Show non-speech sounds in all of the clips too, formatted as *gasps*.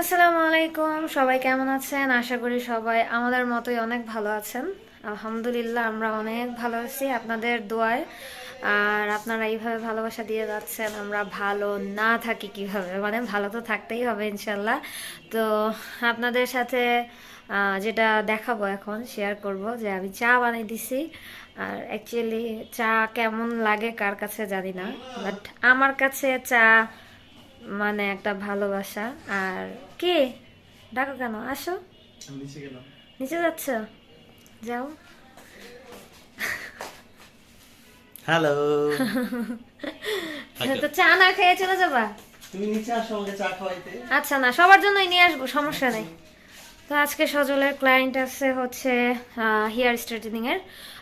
আসসালামু আলাইকুম, সবাই কেমন আছেন? আশা করি সবাই আমাদের মতোই অনেক ভালো আছেন। আলহামদুলিল্লাহ, আমরা অনেক ভালো আছি আপনাদের দোয়ায়। আর আপনারা এইভাবে ভালোবাসা দিয়ে যাচ্ছেন, আমরা ভালো না থাকি কীভাবে? মানে ভালো তো থাকতেই হবে ইনশাল্লাহ তো আপনাদের সাথে যেটা দেখাবো এখন শেয়ার করব যে আমি চা বানিয়ে দিছি। আর অ্যাকচুয়ালি চা কেমন লাগে, কার কাছে জানি না। বাট আমার কাছে চা মানে একটা ভালোবাসা। আর কে? ডাকো কেন? আসো। নিচে যাচ্ছ? যাও। হ্যালো। তো চা না খেয়ে চলে যাবা? তুমি নিচে আসো আমাকে চা খাওয়াইতে। আচ্ছা না সবার জন্যই নিয়ে আসব সমস্যা নেই। তো আজকে সজলের ক্লায়েন্ট আছে হচ্ছে হেয়ার স্ট্রেটেনিং এর।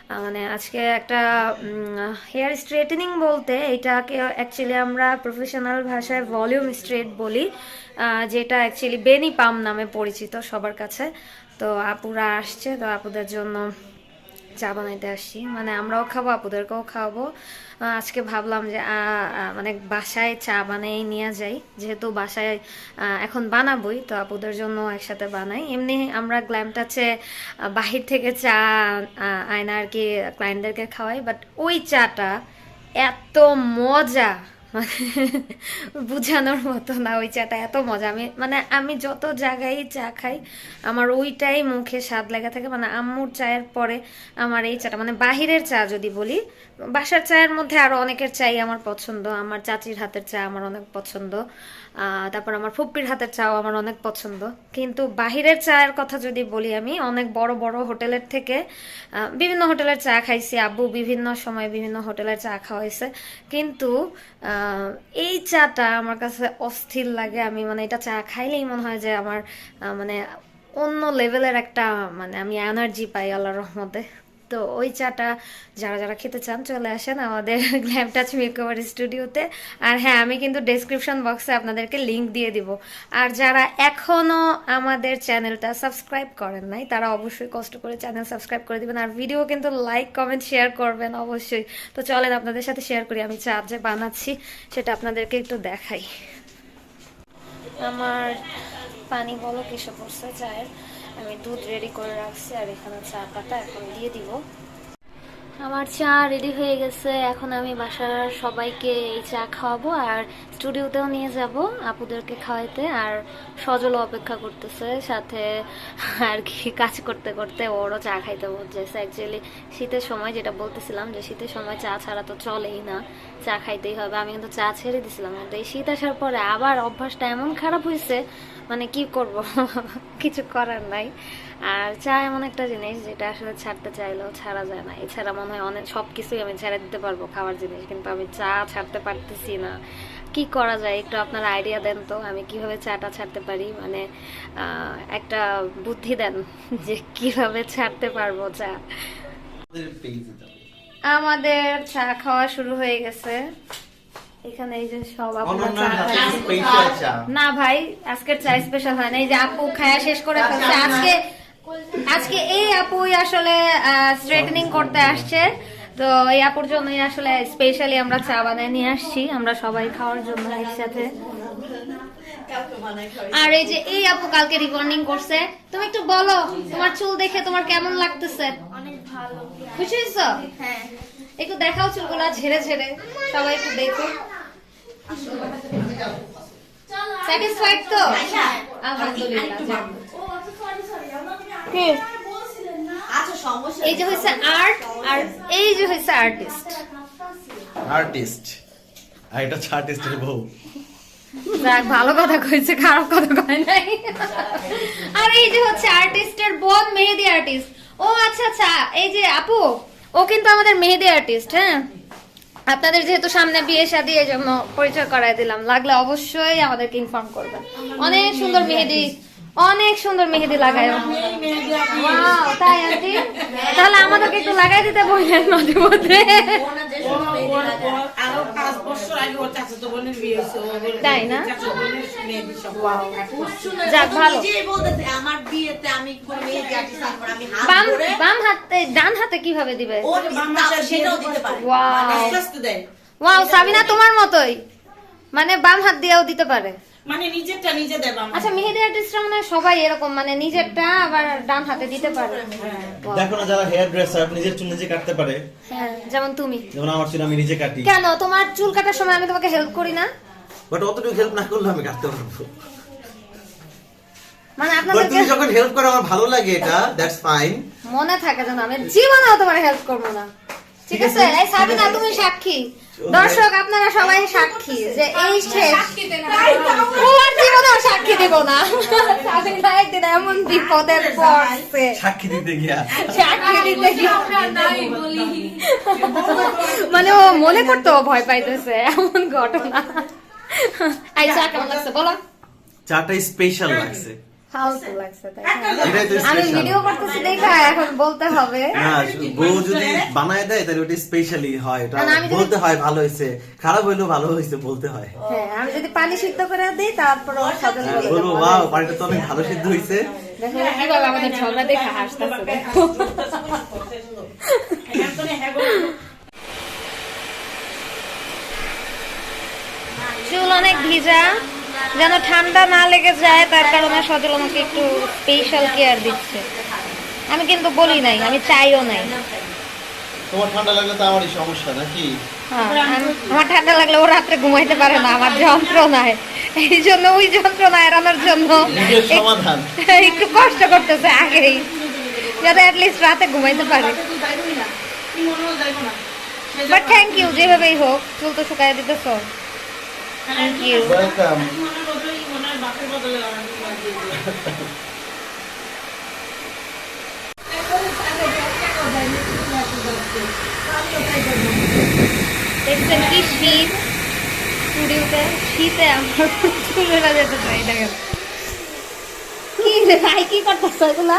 মানে আজকে একটা হেয়ার স্ট্রেটেনিং বলতে এটাকে অ্যাকচুয়ালি আমরা প্রফেশনাল ভাষায় ভলিউম স্ট্রেট বলি যেটা অ্যাকচুয়ালি বেনি পাম নামে পরিচিত সবার কাছে। তো আপুরা আসছে, তো আপুদের জন্য চা বানাইতে আসছি মানে আমরাও খাব, আপুদেরকেও খাওয়াবো। আজকে ভাবলাম যে মানে বাসায় চা বানিয়ে নিয়ে যাই। যেহেতু বাসায় এখন বানাবোই, তো আপুদের জন্য একসাথে বানাই। এমনি আমরা গ্ল্যাম টাচে বাহির থেকে চা আয়না আর কি ক্লায়েন্টদেরকে খাওয়াই। বাট ওই চাটা এত মজা! *laughs* বুঝানোর মতো না ওই চাটা, এত মজা। আমি মানে আমি যত জায়গায় চা খাই, আমার ওইটাই মুখে স্বাদ লেগে থাকে। মানে আম্মুর চায়ের পরে আমার এই চাটা মানে বাহিরের চা যদি বলি, বাসার চায়ের মধ্যে আরও অনেকের চাই আমার পছন্দ, আমার চাচির হাতের চা আমার অনেক পছন্দ। তারপর আমার ফুপ্পির হাতের চাও আমার অনেক পছন্দ। কিন্তু বাহিরের চায়ের কথা যদি বলি আমি, অনেক বড় বড় হোটেলের থেকে বিভিন্ন হোটেলের চা খাইছি। আব্বু বিভিন্ন সময় বিভিন্ন হোটেলের চা খাওয়াইছে। কিন্তু এই চাটা আমার কাছে অস্থির লাগে। আমি মানে এটা চা খাইলেই মনে হয় যে আমার মানে অন্য লেভেলের একটা মানে আমি এনার্জি পাই আল্লাহর রহমতে। তো ওই চাটা যারা যারা খেতে চান চলে আসেন আমাদের গ্ল্যাম টাচ মেকওভার স্টুডিওতে আর হ্যাঁ আমি কিন্তু ডেসক্রিপশন বক্সে আপনাদেরকে লিংক দিয়ে দিব। আর যারা এখনও আমাদের চ্যানেলটা সাবস্ক্রাইব করেন নাই, তারা অবশ্যই কষ্ট করে চ্যানেল সাবস্ক্রাইব করে দিবেন। আর ভিডিও কিন্তু লাইক কমেন্ট শেয়ার করবেন অবশ্যই। তো চলেন আপনাদের সাথে শেয়ার করি, আমি চা যে বানাচ্ছি, সেটা আপনাদেরকে একটু দেখাই। আমার পানি বলো কিসে পড়ছে চায়ের। আমি দুধ রেডি করে রাখছি, আর এখানে চা পাতা এখন দিয়ে দিব। আমার চা রেডি হয়ে গেছে, এখন আমি বাসার সবাইকে এই চা খাওয়াবো, আর স্টুডিওতেও নিয়ে যাব আপুদেরকে খাওয়াইতে, আর সজল অপেক্ষা করতেছে, সাথে আর কি কাজ করতে করতে ওরও চা খাইতে বলছে অ্যাকচুয়ালি শীতের সময় যেটা বলতেছিলাম যে শীতের সময় চা ছাড়া তো চলেই না, চা খাইতেই হবে। আমি কিন্তু চা ছেড়ে দিছিলাম। কিন্তু এই শীত আসার পরে আবার অভ্যাসটা এমন খারাপ হয়েছে মানে কি করব? *laughs* কিছু করার নাই। আর চা এমন একটা জিনিস যেটা আসলে ছাড়তে চাইলেও ছাড়া যায় না। এছাড়া মনে হয় অনেক সব কিছুই আমি ছেড়ে দিতে পারব খাওয়ার জিনিস কিন্তু আমি চা ছাড়তে পারতেছি না। কি করা যায়? একটু আপনারা আইডিয়া দেন তো আমি কীভাবে চাটা ছাড়তে পারি? মানে আহ, একটা বুদ্ধি দেন *laughs* যে কীভাবে ছাড়তে পারব চা। আমাদের চা খাওয়া শুরু হয়ে গেছে। এখানে এই যে সব চা না ভাই আজকের চা স্পেশাল হয় না। এই যে আপু খায়া শেষ করে ফেলছে। আজকে আজকে এই আপুই আসলে স্ট্রেটনিং করতে আসছে। তো এই আপুর জন্যই আসলে স্পেশালি আমরা চা বানায় নিয়ে আসছি। আমরা সবাই খাওয়ার জন্য একসাথে। আর এই যে এই আপু কালকে রিবন্ডিং করছে। তুমি একটু বলো তোমার চুল দেখে তোমার কেমন লাগতেছে? অনেক ভালো। খুশি হয়েছো? হ্যাঁ। একটু দেখাও চুলগুলা ঝেড়ে ঝেড়ে। সবাই একটু দেখো। স্যাটিসফাইড তো? আলহামদুলিল্লাহ। আচ্ছা সমস্যা এই যে হয়েছে আর্ট আর এই যে হয়েছে আর্টিস্ট। আর্টিস্ট। আর এটা হচ্ছে আর্টিস্টের বউ। যাক ভালো কথা কইছে খারাপ কথা কয় নাই। আর এই যে হচ্ছে আর্টিস্টের বোন মেহেদি আর্টিস্ট। ও আচ্ছা আচ্ছা এই যে আপু ও কিন্তু আমাদের মেহেদি আর্টিস্ট হ্যাঁ? আপনাদের যেহেতু সামনে বিয়ে সাদিয়ে এই জন্য পরিচয় করাই দিলাম। লাগলে অবশ্যই আমাদেরকে ইনফর্ম করবেন। অনেক সুন্দর মেহেদি অনেক সুন্দর মেহেদি লাগায়। ও। Wow, তাই আন্টি? তাহলে আমাদেরকে একটু লাগাই দিতে বললেন মাঝে মধ্যে। তাই না? যাক ভালো। বাম হাতে ডান হাতে কীভাবে দিবে? ওয়াও ওয়াও সাবিনা তোমার মতোই। মানে বাম হাত দিয়েও দিতে পারে। মানে নিজেরটা নিজে দেবা আমার। আচ্ছা মেহেদি আর্টিস্টরা মানে সবাই এরকম মানে নিজেরটা আবার ডান হাতে দিতে পারে। দেখো না যারা হেয়ার ড্রেসার নিজের চুল নিজে কাটতে পারে। হ্যাঁ যেমন তুমি। যেমন আমার চুল আমি নিজে কাটি। কেন? তোমার চুল কাটার সময় আমি তোমাকে হেল্প করি না? বাট অতটুকু হেল্প না করলে আমি কাটতে পারব। মানে বাট আপনাদেরকে তুমি যখন হেল্প করো আমার ভালো লাগে এটা দ্যাটস ফাইন মনে থাকে যেন আমি জীবনেও তোমার হেল্প করব না। ঠিক আছে? এই সাবিনা তুমি সাক্ষী। দর্শক আপনারা সবাই সাক্ষী যে এই শেষ। জীবনেও সাক্ষী দেব না। একদিন এমন বিপদের পড়ছে সাক্ষী দিতে গিয়া। সাক্ষী দিতে গিয়ে। মানে ও মনে করতে ভয় পাইতেছে এমন ঘটনা। আই চা কেমন লাগছে বলো। চাটা স্পেশাল লাগছে। ফালতু লাগছে তাই না? এটাই তো আমি ভিডিও করতেছি দেখা এখন বলতে হবে না বউ যদি বানায় দেয় তাহলে ওটা স্পেশালি হয় এটা না, না, আমি যদি- বলতে হয় ভালো হয়েছে খারাপ হইলেও ভালো হয়েছে বলতে হয় হ্যাঁ আমি যদি পানি সিদ্ধ করে দিই তারপর বলব ওয়াও পানিটা তো অনেক ভালো সিদ্ধ হয়েছে দেখো কীভাবে আমাদের ঝগড়া দেখে হাসতেছে দেখো এখান থেকে হ্যাঁ গো। চুল অনেক ভিজা যেন ঠান্ডা না লেগে যায় তার কারণে সজল আমাকে একটু স্পেশাল কেয়ার দিচ্ছে। আমি কিন্তু বলি নাই আমি চাইও নাই। তোমার ঠান্ডা লাগলে তো আমারই সমস্যা নাকি? হ্যাঁ, আমার ঠান্ডা লাগলে ও রাত্রে ঘুমাইতে পারে না আমার যন্ত্রণায়। এই জন্য ওই যন্ত্রণা এড়ানোর জন্য একটু কষ্ট করতেছে আগেই যাতে অ্যাটলিস্ট রাতে ঘুমাইতে পারে। বাট থ্যাংক ইউ যেভাবেই হোক চুল তো শুকাই দিতেছ। থ্যাংক ইউ ওয়েলকাম কি বদলে, কি বাপের বদলে আমার তোমার দিয়ে দিও। দেখছেন কি শীত স্টুডিওতে শীতে আমার চুলেরা যেতে চাই দেখেন কি ভাই কি করতেছ এগুলা?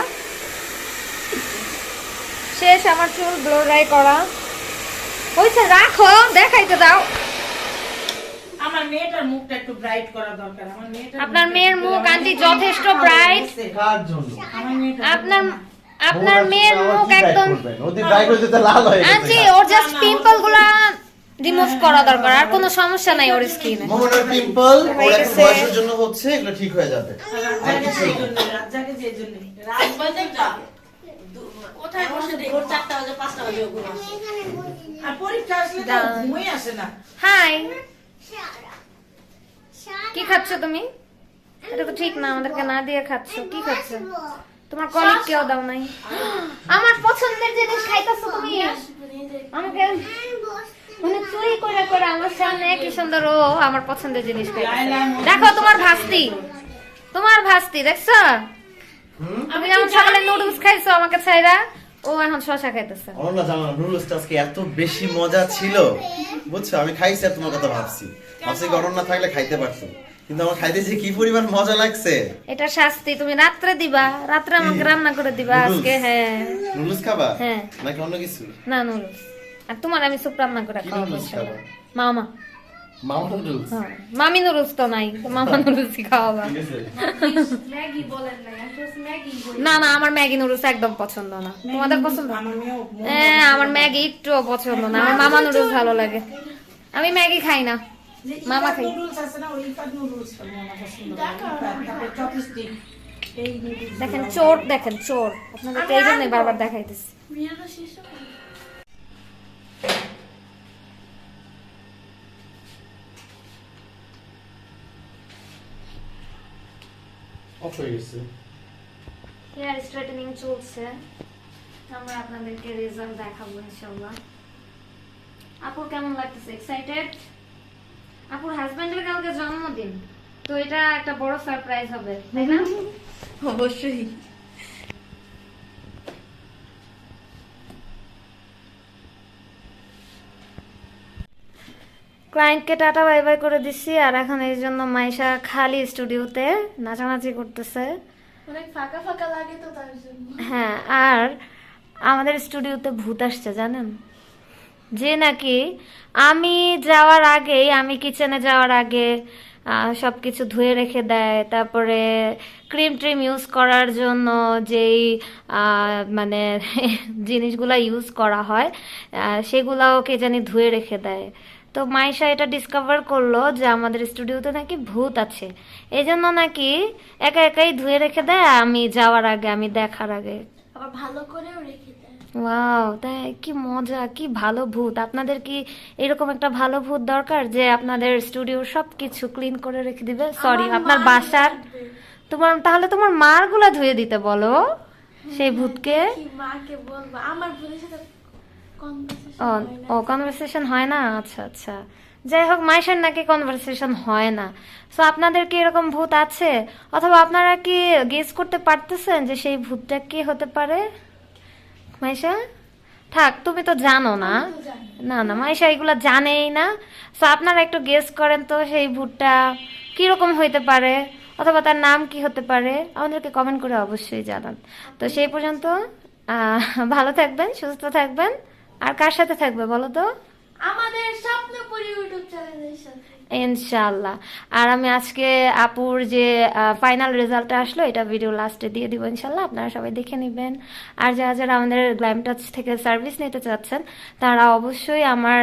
শেষ আমার চুল ব্লো ড্রাই করা। হয়েছে রাখো দেখাইতে দাও। আমার মেয়েটার মুখটা একটু ব্রাইট করা দরকার। আমার আপনার মেয়ের মুখ আন্টি যথেষ্ট ব্রাইট কার জন্য? আপনার আপনার মেয়ের মুখ একদম ব্রাইট হয়ে। যেতে লাল হয়ে আন্টি ওর জাস্ট পিম্পলগুলা রিমুভ করা দরকার। আর কোনো সমস্যা নাই ওর স্কিনে পিম্পল ওর। বয়সের জন্য হচ্ছে এগুলো ঠিক হয়ে যাবে। আর রাজ্জাকে কিছুই যে। জন্যে, কোথায় বসে দেখি? বাজে পাঁচটা বাজে ওগুলো। আর পরীক্ষা আসলে তো ঘুমই আসে না। হাই কি খাচ্ছ তুমি? এটা তো ঠিক না আমাদেরকে না দিয়ে খাচ্ছ। কি খাচ্ছ? তোমার কলিগ কেউ দাও নাই। *gasps* আমার পছন্দের জিনিস খাইতেছো তুমি? আমাকে মানে চুরি করে করে আমার সামনে কি সুন্দর ও আমার পছন্দের জিনিস দেখো তোমার ভাস্তি। তোমার ভাস্তি দেখছ? তুমি যেমন সকালে নুডলস খাইছো আমাকে ছাইরা? ও এখন শশা খাইতেছে। অনন্যা জানো নুডলসটা আজকে এত বেশি মজা ছিল। বুঝছ? আমি খাইছি আর তোমার কথা ভাবছি। ভাবছি কি অনন্যা থাকলে খাইতে পারতো। কিন্তু আমার খাইতে যে কি পরিমাণ মজা লাগছে। এটা শাস্তি তুমি রাত্রে দিবা। রাত্রে আমাকে রান্না করে দিবা আজকে হ্যাঁ। নুডলস খাবা? হ্যাঁ। নাকি অন্য কিছু? না নুডলস। আর তোমার আমি সুপ রান্না করে খাওয়াবো? মামা। মামা নুডলস হ্যাঁ মামি নুডলস তো নাই মামা নুডলসই খাওয়াবা ঠিক আছে না না আমার ম্যাগি নুডলস একদম পছন্দ না। তোমাদের পছন্দ? হ্যাঁ আমার ম্যাগি একটু পছন্দ না। আমার মামা নুডলস ভালো লাগে। আমি ম্যাগি খাই না। মামা খাই। দেখেন চোর দেখেন চোর। আপনাদেরকে এই জন্যই বারবার দেখাইতেছি। হয়ে গেছে হেয়ার স্ট্রেটনিং চলছে আমরা আপনাদেরকে রেজাল্ট দেখাবো ইনশাআল্লাহ। আপুর কেমন লাগতেছে? এক্সাইটেড আপুর হাজবেন্ডের কালকে জন্মদিন তো এটা একটা বড় সারপ্রাইজ হবে তাই না? অবশ্যই। ক্লায়েন্টকে টাটা বাই বাই করে দিচ্ছি আর এখন এই জন্য মাইশা খালি স্টুডিওতে নাচানাচি করতেছে। অনেক ফাঁকা ফাঁকা লাগে তো তার জন্য। হ্যাঁ আর আমাদের স্টুডিওতে ভূত আসছে জানেন? যে নাকি আমি যাওয়ার আগেই আমি কিচেনে যাওয়ার আগে সব কিছু ধুয়ে রেখে দেয় তারপরে ক্রিম ট্রিম ইউজ করার জন্য যেই মানে *laughs* জিনিসগুলা ইউজ করা হয় সেগুলাও কে জানি ধুয়ে রেখে দেয়। তো মাইশা এটা ডিসকভার করল যে আমাদের স্টুডিওতে নাকি ভূত আছে। এই জন্য নাকি একা একাই ধুয়ে রেখে দেয় আমি যাওয়ার আগে আমি দেখার আগে। আবার ভালো করেও রেখে দেয়। ওয়াও তাই কি মজা কি ভালো ভূত। আপনাদের কি এরকম একটা ভালো ভূত দরকার যে আপনাদের স্টুডিও সব কিছু ক্লিন করে রেখে দিবে? সরি আপনার বাসার তোমার তাহলে তোমার মারগুলা ধুয়ে দিতে বলো সেই ভূতকে। মাকে বলব? আমার বোনের সাথে ও কনভারসেশন হয় না। আচ্ছা আচ্ছা। যাই হোক মাইশার নাকি কনভারসেশন হয় না। সো আপনাদের কি এরকম ভূত আছে? অথবা আপনারা কি গেস করতে পারতেছেন যে সেই ভূতটা কি হতে পারে? মাইশা? থাক তুমি তো জানো না। না না মাইশা এগুলো জানেই না। সো আপনারা একটু গেস করেন তো সেই ভূতটা কীরকম হইতে পারে? অথবা তার নাম কি হতে পারে? আমাদেরকে কমেন্ট করে অবশ্যই জানান। তো সেই পর্যন্ত ভালো থাকবেন সুস্থ থাকবেন। আর কার সাথে থাকবে বলো তো? আমাদের স্বপ্নপুরি ইউটিউব চ্যানেলের সাথে। ইনশাল্লাহ আর আমি আজকে আপুর যে ফাইনাল রেজাল্টটা আসলো এটা ভিডিও লাস্টে দিয়ে দিব ইনশাল্লাহ আপনারা সবাই দেখে নেবেন। আর যারা যারা আমাদের গ্ল্যাম টাচ থেকে সার্ভিস নিতে চাচ্ছেন তারা অবশ্যই আমার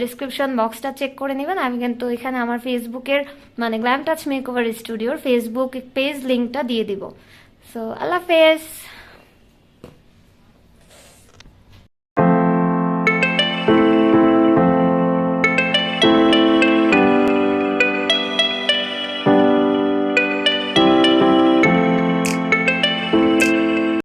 ডিসক্রিপশন বক্সটা চেক করে নেবেন। আমি কিন্তু এখানে আমার ফেসবুকের মানে গ্ল্যাম টাচ মেকওভার স্টুডিওর ফেসবুক পেজ লিঙ্কটা দিয়ে দিব। সো আল্লাহ হাফেজ।